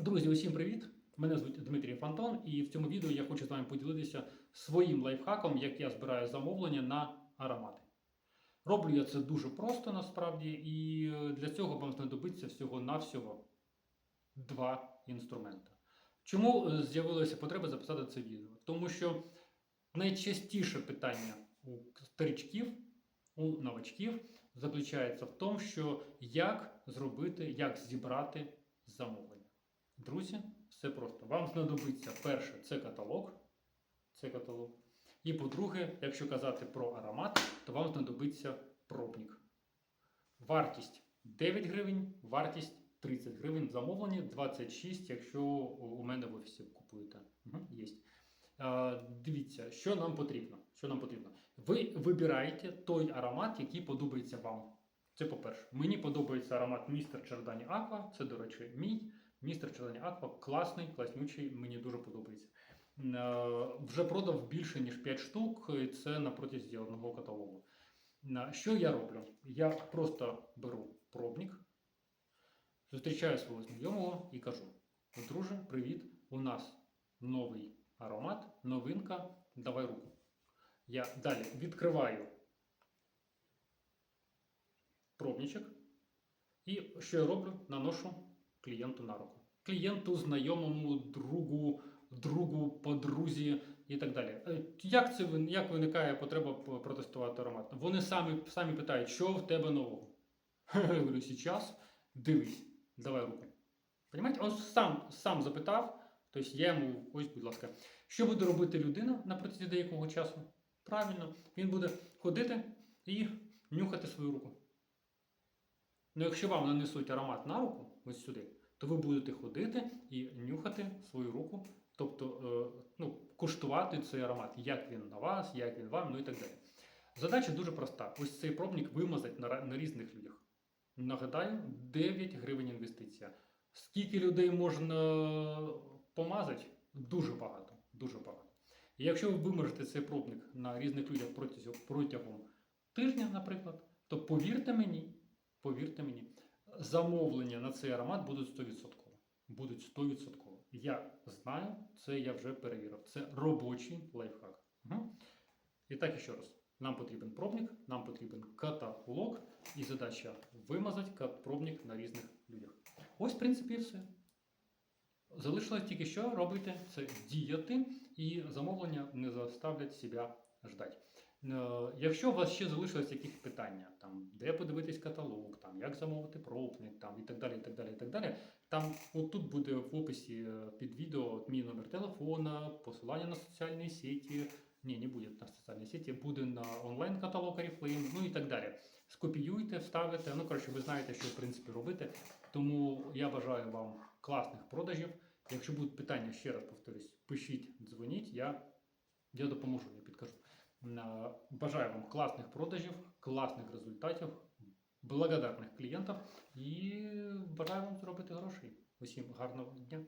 Друзі, усім привіт! Мене звуть Дмитрій Фантон, і в цьому відео я хочу з вами поділитися своїм лайфхаком, як я збираю замовлення на аромати. Роблю я це дуже просто насправді, і е, для цього вам знадобиться всього-навсього два інструменти. Чому е, з'явилася потреба записати це відео? Тому що найчастіше питання у старичків, у новачків заключається в тому, що як зробити, як зібрати замовлення. Друзі, все просто. Вам знадобиться перше це каталог. Це каталог. І по-друге, якщо казати про аромат, то вам знадобиться пробник. Вартість 9 гривень, вартість 30 гривень замовлення, 26, якщо у мене в офісі купуєте. Угу, є. Е, дивіться, що нам потрібно. Що нам потрібно. Ви вибираєте той аромат, який подобається вам. Це по-перше. Мені подобається аромат Містер Чердані Аква. Це, до речі, мій. Містер Чердані Аква класний, класнючий, мені дуже подобається. Е, Вже продав більше, ніж 5 штук, і це на протязі одного каталогу. Е, Що я роблю? Я просто беру пробник, зустрічаю свого знайомого і кажу: друже, привіт, у нас новий аромат, новинка, давай руку. Я далі відкриваю пробничок. І що я роблю? Наношу клієнту на руку. Клієнту, знайомому, другу, другу, подрузі і так далі. Е, Як це як виникає потреба протестувати аромат? Вони самі, самі питають, що в тебе нового? Я говорю, зараз дивись, давай руку. Понимаєте? Он сам, сам запитав, тобто я йому, ось, будь ласка, що буде робити людина на протязі деякого часу? Правильно, він буде ходити і нюхати свою руку. Ну, якщо вам нанесуть аромат на руку, ось сюди, то ви будете ходити і нюхати свою руку, тобто е, ну, куштувати цей аромат, як він на вас, як він вам, ну і так далі. Задача дуже проста. Ось цей пробник вимазати на, на різних людях. Нагадаю, 9 гривень інвестиція. Скільки людей можна помазати? Дуже багато. Дуже багато. І якщо ви вимажете цей пробник на різних людях протягом, протягом тижня, наприклад, то повірте мені, повірте мені, замовлення на цей аромат будуть 100%. Будуть 100%. Я знаю, це я вже перевірив. Це робочий лайфхак. Угу. І так ще раз. Нам потрібен пробник, нам потрібен каталог, і задача вимазати пробник на різних людях. Ось, в принципі, все. Залишилось тільки що робити це діяти, і замовлення не заставлять себе ждати. Е, Якщо у вас ще залишилось якісь питання, там, де подивитись каталог, там, як замовити пробник, там, і так далі, і так далі, і так далі, там отут буде в описі е, під відео мій номер телефона, посилання на соціальні сеті. Ні, не буде на соціальній сеті, буде на онлайн-каталог Oriflame, ну і так далі. Скопіюйте, вставите. Ну, коротше, ви знаєте, що в принципі робити. Тому я бажаю вам класних продажів. Якщо будуть питання, ще раз повторюсь, пишіть, дзвоніть, я, я допоможу, я підкажу. Е, Бажаю вам класних продажів, класних результатів, благодарних клієнтів і бажаю вам зробити гроші. Усім гарного дня!